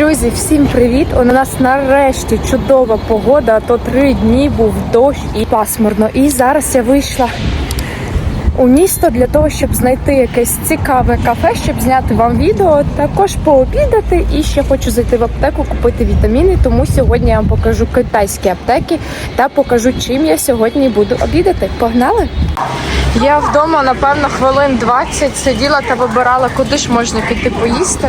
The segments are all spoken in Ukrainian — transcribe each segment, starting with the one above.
Друзі, всім привіт! У нас нарешті чудова погода, то три дні був дощ і пасмурно. І зараз я вийшла у місто для того, щоб знайти якесь цікаве кафе, щоб зняти вам відео, також пообідати. І ще хочу зайти в аптеку, купити вітаміни. Тому сьогодні я вам покажу китайські аптеки та покажу, чим я сьогодні буду обідати. Погнали! Я вдома, напевно, хвилин 20 сиділа та вибирала, куди ж можна піти поїсти.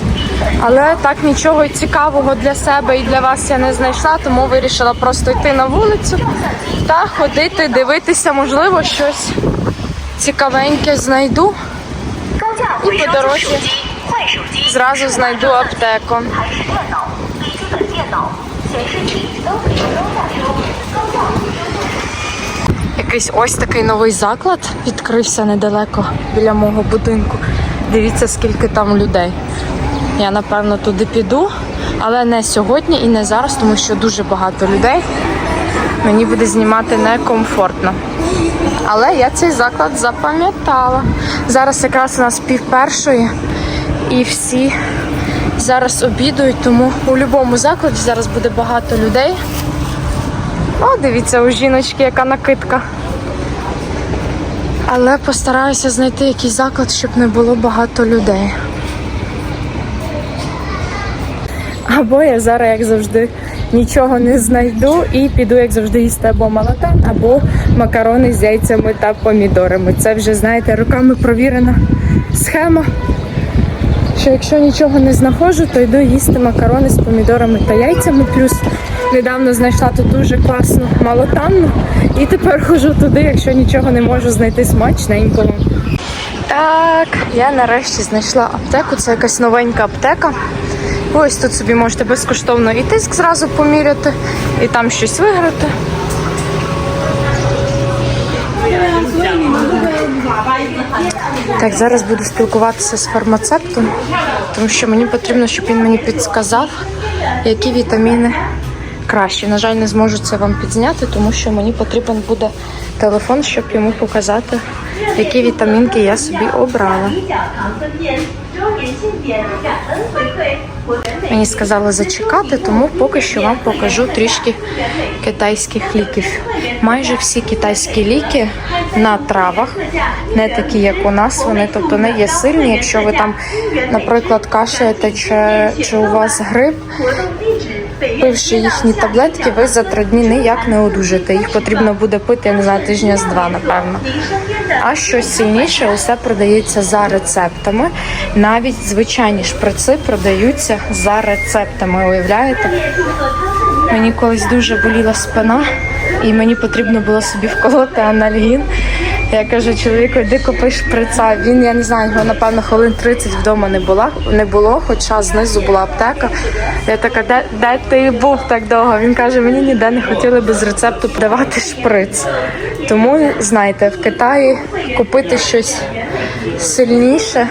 Але так нічого цікавого для себе і для вас я не знайшла, тому вирішила просто йти на вулицю та ходити, дивитися, можливо, щось цікавеньке знайду і по дорозі зразу знайду аптеку. Якийсь ось такий новий заклад відкрився недалеко біля мого будинку. Дивіться, скільки там людей. Я, напевно, туди піду, але не сьогодні і не зараз, тому що дуже багато людей. Мені буде знімати некомфортно. Але я цей заклад запам'ятала. Зараз якраз у нас пів першої і всі зараз обідують, тому у будь-якому закладі зараз буде багато людей. О, дивіться, у жіночки яка накидка. Але постараюся знайти якийсь заклад, щоб не було багато людей. Або я зараз, як завжди, нічого не знайду і піду, як завжди, їсти або малатан, або макарони з яйцями та помідорами. Це вже, знаєте, руками провірена схема. Що якщо нічого не знаходжу, то йду їсти макарони з помідорами та яйцями. Плюс недавно знайшла тут дуже класну малотанну. І тепер хожу туди, якщо нічого не можу знайти смачненького. Так, я нарешті знайшла аптеку. Це якась новенька аптека. Ось тут собі можете безкоштовно і тиск зразу поміряти, і там щось виграти. Так, зараз буду спілкуватися з фармацевтом, тому що мені потрібно, щоб він мені підсказав, які вітаміни кращі. На жаль, не зможу це вам підзняти, тому що мені потрібен буде телефон, щоб йому показати, які вітамінки я собі обрала. Мені сказали зачекати, тому поки що вам покажу трішки китайських ліків. Майже всі китайські ліки на травах, не такі, як у нас. Вони тобто не є сильні. Якщо ви там, наприклад, кашляєте чи, чи у вас грип, Пивши їхні таблетки, ви за три дні ніяк не одужите. Їх потрібно буде пити я не знаю, тижня з два, напевно. А що сильніше, усе продається за рецептами. Навіть звичайні шприци продаються за рецептами. Уявляєте? Мені колись дуже боліла спина, і мені потрібно було собі вколоти анальгін. Я кажу, чоловіку, йди купи шприца. Він, я не знаю, його, напевно, хвилин 30 вдома не була, не було, хоча знизу була аптека. Я така, де де ти був так довго? Він каже, мені ніде не хотіли без рецепту подавати шприц. Тому, знаєте, в Китаї купити щось сильніше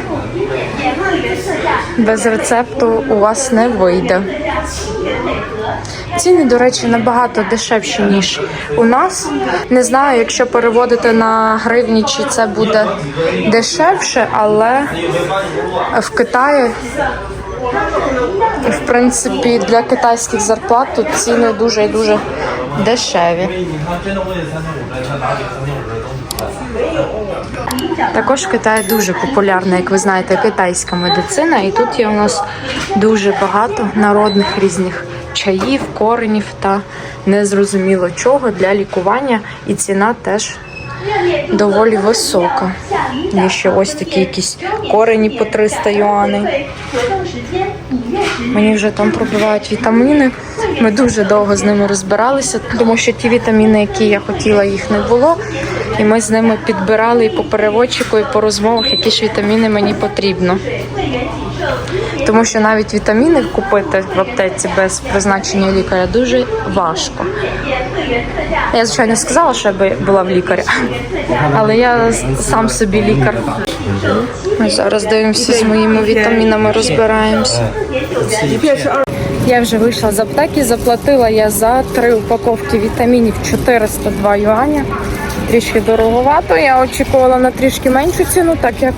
без рецепту у вас не вийде. Ціни, до речі, набагато дешевші ніж у нас. Не знаю, якщо переводити на гривні, чи це буде дешевше, але в Китаї. В принципі, для китайських зарплат тут ціни дуже і дуже дешеві. Також в Китаї дуже популярна, як ви знаєте, китайська медицина, і тут є у нас дуже багато народних різних чаїв, коренів та незрозуміло чого для лікування, і ціна теж доволі висока. Є ще ось такі якісь корені по 300 юаней. Мені вже там пробивають вітаміни. Ми дуже довго з ними розбиралися, тому що ті вітаміни, які я хотіла, їх не було. І ми з ними підбирали і по переводчику, і по розмовах, які ж вітаміни мені потрібно. Тому що навіть вітаміни купити в аптеці без призначення лікаря дуже важко. Я звичайно сказала, що я би була в лікаря, але я сам собі лікар. Ми зараз дивимося з моїми вітамінами, розбираємося. Я вже вийшла з аптеки, заплатила я за три упаковки вітамінів 402 юаня. Трішки дороговато. Я очікувала на трішки меншу ціну, так як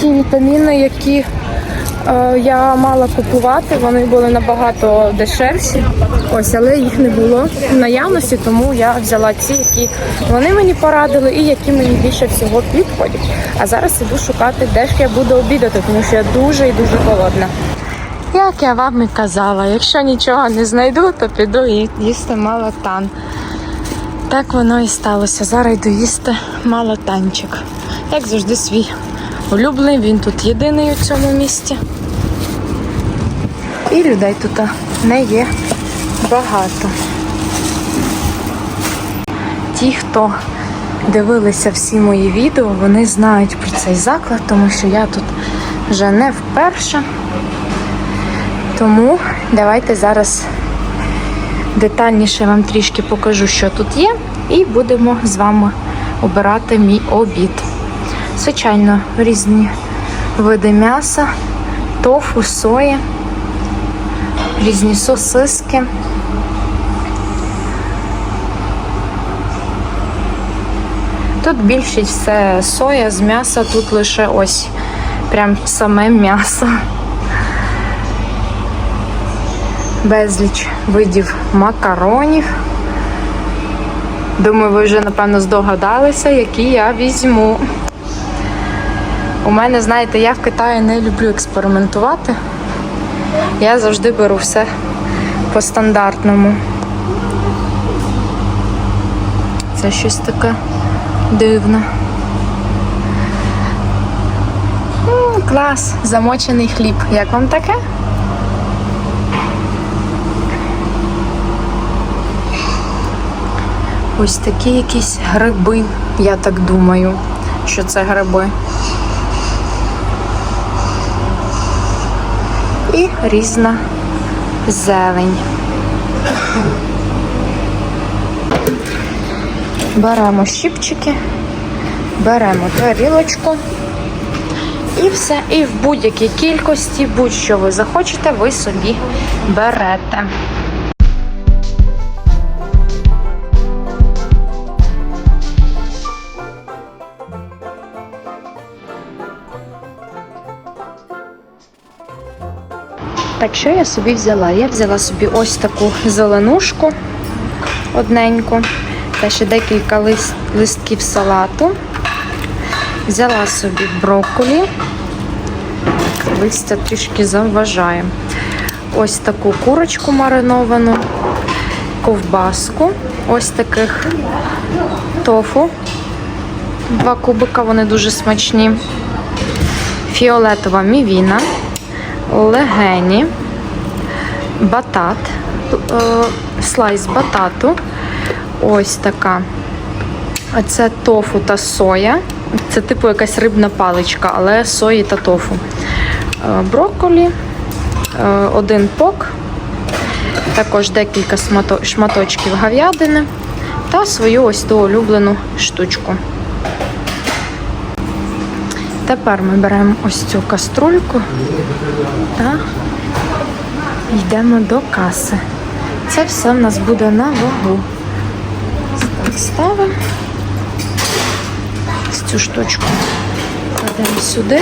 ті вітаміни, які я мала купувати, вони були набагато дешевші. Ось, але їх не було в наявності, тому я взяла ці, які вони мені порадили і які мені більше всього підходять. А зараз іду шукати, де ж я буду обідати, тому що я дуже і дуже голодна. Як я вам і казала, якщо нічого не знайду, то піду і їсти малатан. Так воно і сталося. Зараз йду їсти малатанчик. Як завжди, свій улюблений, він тут єдиний у цьому місті. І людей тут не є багато. Ті, хто дивилися всі мої відео, вони знають про цей заклад, тому що я тут вже не вперше. Тому давайте зараз детальніше вам трішки покажу, що тут є, і будемо з вами обирати мій обід. Звичайно, різні види м'яса, тофу, сої, різні сосиски. Тут більшість все соя з м'яса, тут лише ось прям саме м'ясо. безліч видів макаронів. Думаю, ви вже, напевно, здогадалися, які я візьму. У мене, знаєте, я в Китаї не люблю експериментувати. Я завжди беру все по стандартному. Це щось таке дивне. М, клас, замочений хліб. Як вам таке? Ось такі якісь гриби, я так думаю, що це гриби. І різна зелень. Беремо щіпчики, беремо тарілочку. І все. І в будь-якій кількості, будь-що ви захочете, ви собі берете. Так, що я собі взяла? Я взяла собі ось таку зеленушку одненьку, та ще декілька лист, листків салату. Взяла собі брокколі. Листя трішки заважає. Ось таку курочку мариновану, ковбаску, ось таких тофу. Два кубика, вони дуже смачні. Фіолетова мівіна легені, батат, е, слайс батату. Ось така. Це тофу та соя. Це типу якась рибна паличка, але сої та тофу. Е, Брокколі, е, один пок, також декілька шматочків говядини та свою ось ту улюблену штучку. Тепер ми беремо ось цю каструльку та йдемо до каси. Це все в нас буде на вагу. Так, ставимо Ось цю штучку. Кладемо сюди.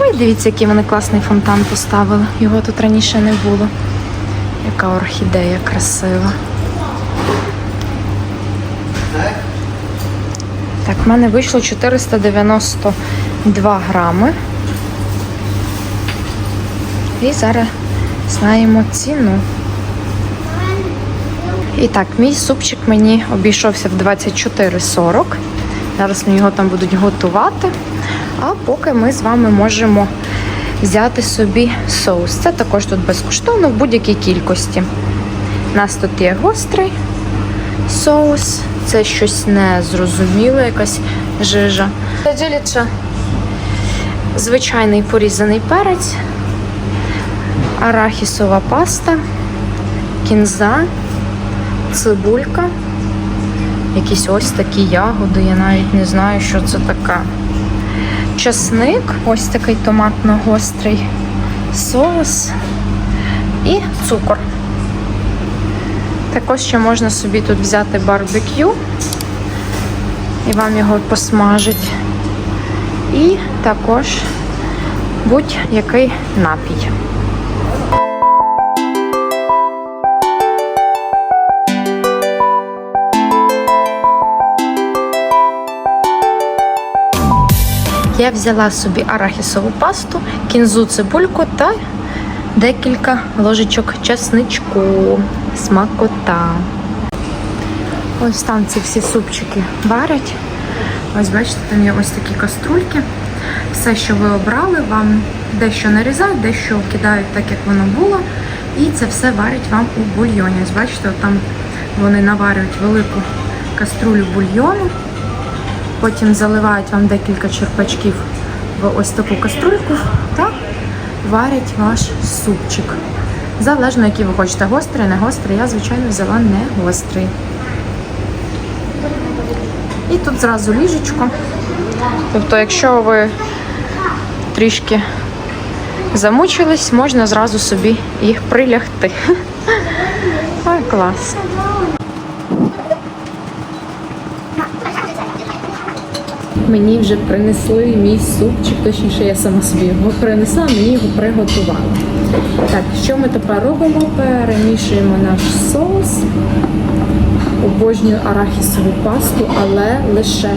Ой, дивіться, який вони класний фонтан поставили. Його тут раніше не було. Яка орхідея красива. Так, в мене вийшло 492 грами. І зараз знаємо ціну. І так, мій супчик мені обійшовся в 24,40. Зараз мені його там будуть готувати. А поки ми з вами можемо взяти собі соус. Це також тут безкоштовно в будь-якій кількості. У нас тут є гострий соус. Це щось незрозуміле, якась жижа. Діліться звичайний порізаний перець, арахісова паста, кінза, цибулька, якісь ось такі ягоди, я навіть не знаю, що це таке. Часник, ось такий томатно-гострий соус і цукор. Також ще можна собі тут взяти барбекю і вам його посмажить. І також будь-який напій. Я взяла собі арахісову пасту, кінзу цибульку та декілька ложечок чесничку. Смакота. Ось там ці всі супчики варять. Ось бачите, там є ось такі каструльки. Все, що ви обрали, вам дещо нарізають, дещо кидають так, як воно було. І це все варять вам у бульйоні. Ось бачите, там вони наварюють велику каструлю бульйону. Потім заливають вам декілька черпачків в ось таку каструльку та варять ваш супчик. Залежно, який ви хочете, гострий, не гострий. Я, звичайно, взяла не гострий. І тут зразу ліжечко. Тобто, якщо ви трішки замучились, можна зразу собі їх прилягти. Ой, клас. Мені вже принесли мій супчик, точніше, я сама собі його принесла, мені його приготували. Так, що ми тепер робимо? Перемішуємо наш соус. Обожнюю арахісову пасту, але лише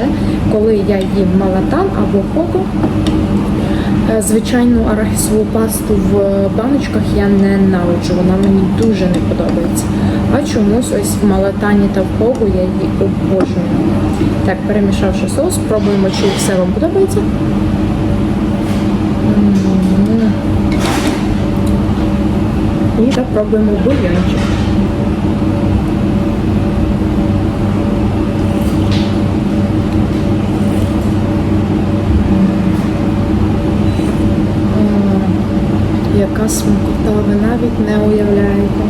коли я їм малатан або коко. Е, Звичайну арахісову пасту в баночках я ненавиджу, вона мені дуже не подобається. А чомусь ось в малатані та в кого я її обожнюю. Так, перемішавши соус, пробуємо, чи все вам подобається. І так пробуємо бульйончик. Яка смакота, ви навіть не уявляєте.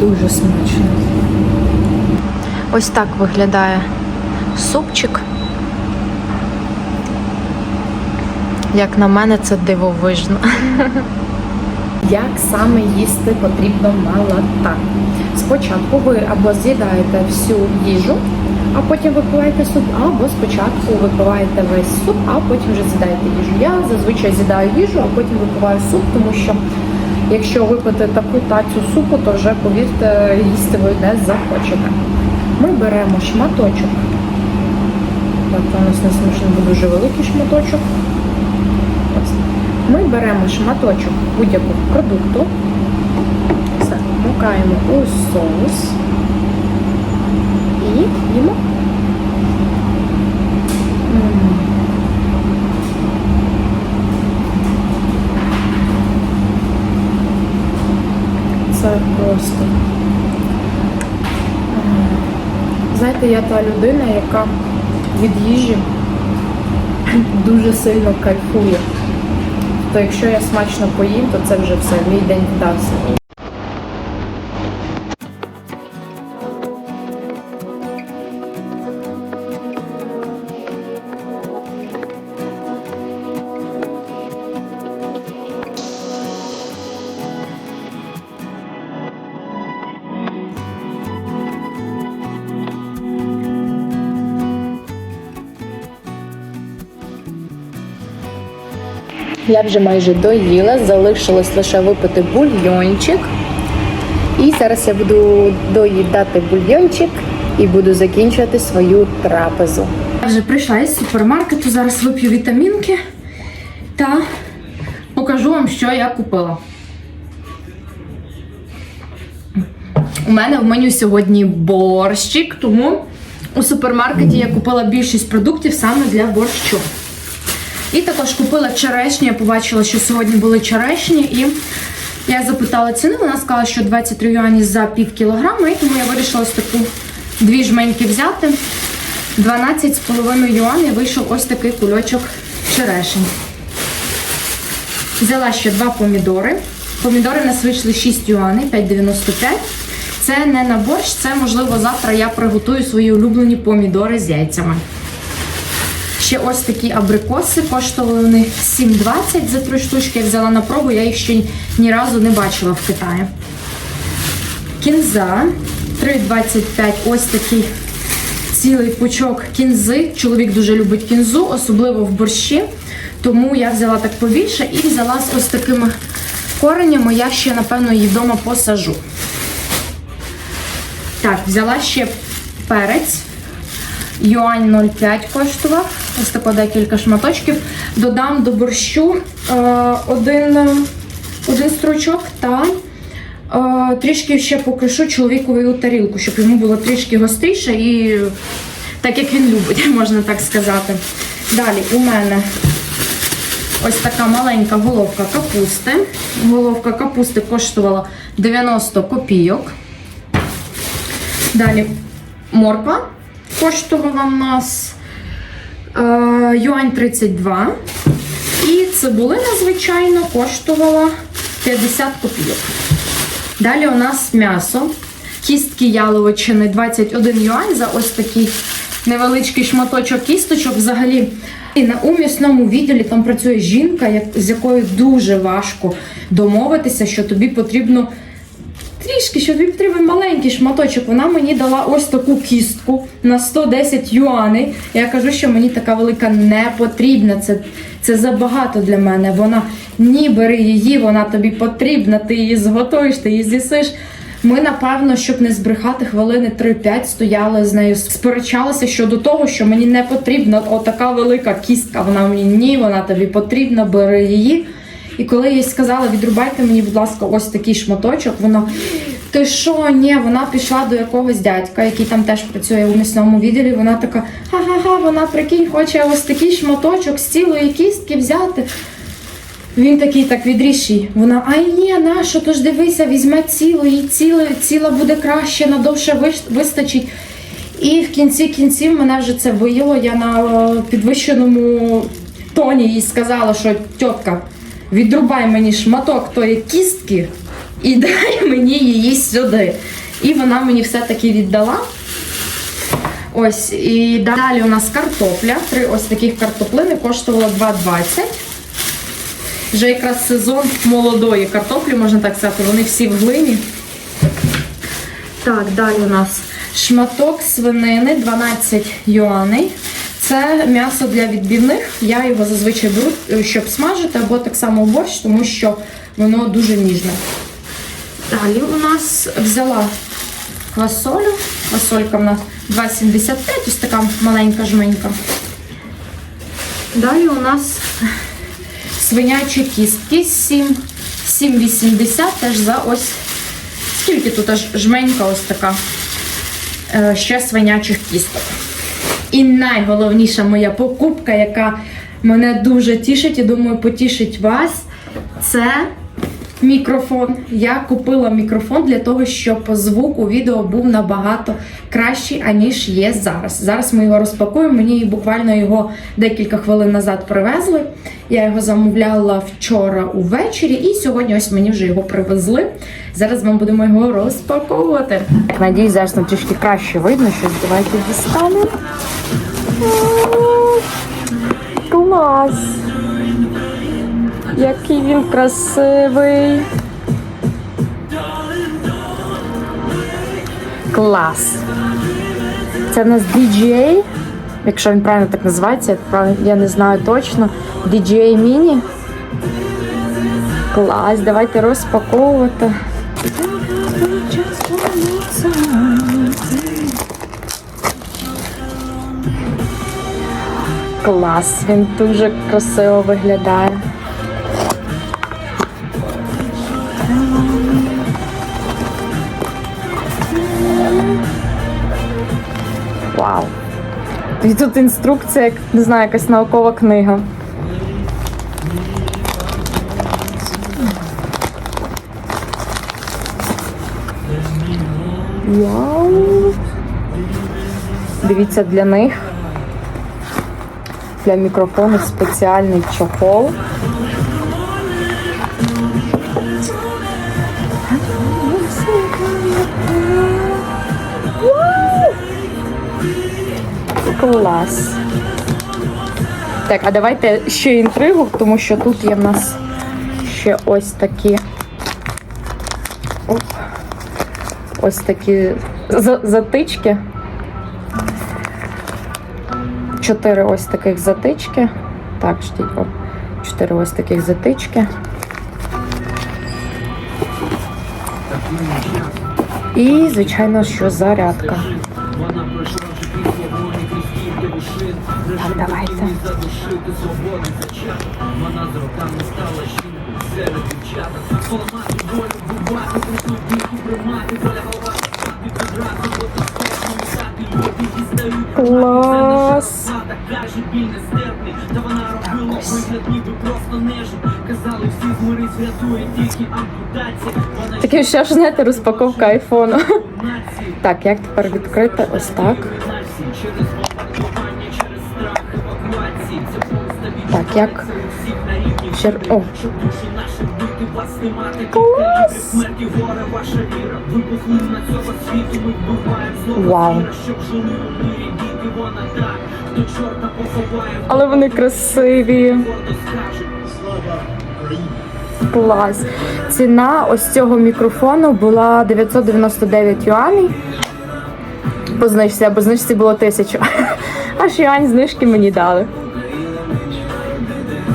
Дуже смачно. Ось так виглядає супчик. Як на мене, це дивовижно. Як саме їсти потрібно малата? Спочатку ви або з'їдаєте всю їжу, а потім випиваєте суп, або спочатку випиваєте весь суп, а потім вже з'їдаєте їжу. Я зазвичай з'їдаю їжу, а потім випиваю суп, тому що якщо випити таку тацю супу, то вже повірте, їсти ви не захочете. Ми беремо шматочок. Так, у нас не смішно буде дуже великий шматочок. Ось. Ми беремо шматочок будь-якого продукту, все, мукаємо у соус і їмо. Це просто. Знаєте, я та людина, яка від їжі дуже сильно кайфує. То якщо я смачно поїм, то це вже все, мій день вдався. Я вже майже доїла, залишилось лише випити бульйончик. І зараз я буду доїдати бульйончик і буду закінчувати свою трапезу. Я вже прийшла із супермаркету, зараз вип'ю вітамінки та покажу вам, що я купила. У мене в меню сьогодні борщик, тому у супермаркеті я купила більшість продуктів саме для борщу. І також купила черешню. Я побачила, що сьогодні були черешні, і я запитала ціни. Вона сказала, що 23 юані за пів кілограма, і тому я вирішила ось таку дві жменьки взяти. 12,5 юаней вийшов ось такий кульочок черешень. Взяла ще два помідори. Помідори нас вийшли 6 юаней, 5,95. Це не на борщ, це можливо завтра я приготую свої улюблені помідори з яйцями. Ще ось такі абрикоси, коштували вони 7,20 за три штучки. Я взяла на пробу, я їх ще ні разу не бачила в Китаї. Кінза 3,25 ось такий цілий пучок кінзи. Чоловік дуже любить кінзу, особливо в борщі. Тому я взяла так побільше і взяла з ось такими коренями. Я ще, напевно, її вдома посажу. Так, взяла ще перець. Юань 0,5 коштував. Ось тако декілька шматочків. Додам до борщу е, один, е, один стручок та е, трішки ще покришу чоловікові у тарілку, щоб йому було трішки гостріше і так як він любить, можна так сказати. Далі у мене ось така маленька головка капусти. Головка капусти коштувала 90 копійок. Далі морква коштувала в нас е, юань 32. І цибулина, звичайно, коштувала 50 копійок. Далі у нас м'ясо. Кістки яловичини 21 юань за ось такий невеличкий шматочок кісточок. Взагалі, і на у м'ясному відділі там працює жінка, як- з якою дуже важко домовитися, що тобі потрібно трішки, що тобі потрібен маленький шматочок. Вона мені дала ось таку кістку на 110 юаней. Я кажу, що мені така велика не потрібна. Це, це забагато для мене. Вона ні, бери її, вона тобі потрібна, ти її зготуєш, ти її з'їсиш. Ми, напевно, щоб не збрехати хвилини 3-5, стояли з нею, сперечалися щодо того, що мені не потрібна отака велика кістка. Вона мені ні, вона тобі потрібна, бери її. І коли я їй сказала, відрубайте мені, будь ласка, ось такий шматочок, вона. Ти що, ні, вона пішла до якогось дядька, який там теж працює у місному відділі. Вона така, ха-ха-ха, вона прикинь, хоче ось такий шматочок з цілої кістки взяти. Він такий так відріж. Вона, ай ні, нащо? Тож дивися, візьме цілу, їй ціле, ціла буде краще, надовше вистачить. І в кінці кінців мене вже це виїло. Я на е, підвищеному тоні їй сказала, що тітка, відрубай мені шматок тої кістки і дай мені її сюди. І вона мені все-таки віддала. Ось, і далі у нас картопля. Три ось таких картоплини коштувало 2,20. Вже якраз сезон молодої картоплі, можна так сказати, вони всі в глині. Так, далі у нас шматок свинини 12 юаней. Це м'ясо для відбивних. Я його зазвичай беру, е, щоб смажити, або так само борщ, тому що воно дуже ніжне. Далі у нас взяла квасолю. Квасолька в нас 2,75, ось така маленька жменька. Далі у нас свинячі кістки 7, 7,80 теж за ось скільки тут аж жменька ось така е, ще свинячих кісток. І найголовніша моя покупка, яка мене дуже тішить і думаю, потішить вас, це мікрофон. Я купила мікрофон для того, щоб звук у відео був набагато кращий, аніж є зараз. Зараз ми його розпакуємо. Мені буквально його декілька хвилин назад привезли. Я його замовляла вчора увечері, і сьогодні ось мені вже його привезли. Зараз ми будемо його розпаковувати. Надіюсь, зараз нам трішки краще видно, щось давайте дістанемо. Клас! Який він красивий. Клас. Це в нас DJ, якщо він правильно так називається, я не знаю точно. DJ Mini. Клас, давайте розпаковувати. Клас, він дуже красиво виглядає. І тут інструкція, як не знаю, якась наукова книга. Вау. Дивіться для них. Для мікрофону спеціальний чохол. Клас. Так, а давайте ще інтригу, тому що тут є в нас ще ось такі. Ось такі затички. чотири ось таких затички. Так, ждіть, чотири ось таких затички. І, звичайно, що зарядка. Так, давайте. Клас! Таке ще ж знаєте, розпаковка айфону. Так, як тепер відкрити? Ось так. Так, як. Ще... О. Клас! Вау. Але вони красиві. Клас. Ціна ось цього мікрофону була 999 юаней. По знижці, або знижці було 1000. Аж юань знижки мені дали.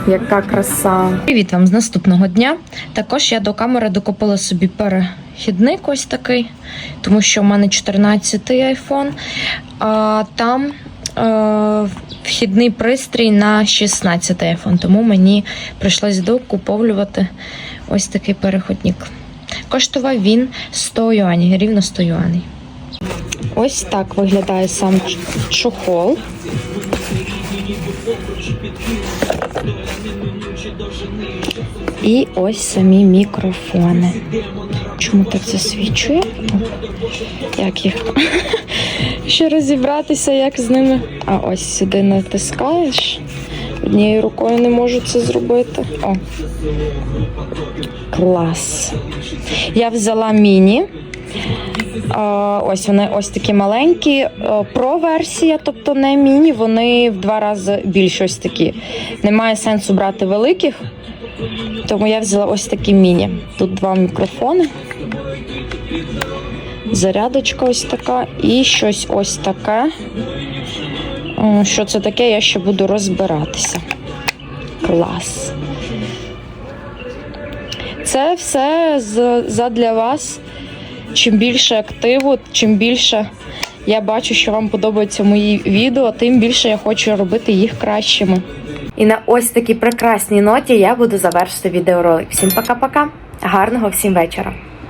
Яка краса. Привіт вам з наступного дня. Також я до камери докупила собі перехідник ось такий, тому що в мене 14-й iPhone, а там е, вхідний пристрій на 16 iPhone, тому мені прийшлось докуповлювати ось такий переходник. Коштував він 100 юанів, рівно 100 юаней. Ось так виглядає сам чохол. І ось самі мікрофони. Чому так засвічує? Як їх ще розібратися, як з ними. А ось сюди натискаєш. Однією рукою не можу це зробити. О. Клас. Я взяла міні. Ось вони ось такі маленькі. Про версія, тобто не міні, вони в два рази більш ось такі. Немає сенсу брати великих, тому я взяла ось такі міні. Тут два мікрофони. Зарядочка ось така і щось ось таке. Що це таке, я ще буду розбиратися. Клас. Це все задля вас. Чим більше активу, чим більше я бачу, що вам подобаються мої відео, тим більше я хочу робити їх кращими. І на ось такій прекрасній ноті я буду завершити відеоролик. Всім пока-пока. Гарного всім вечора.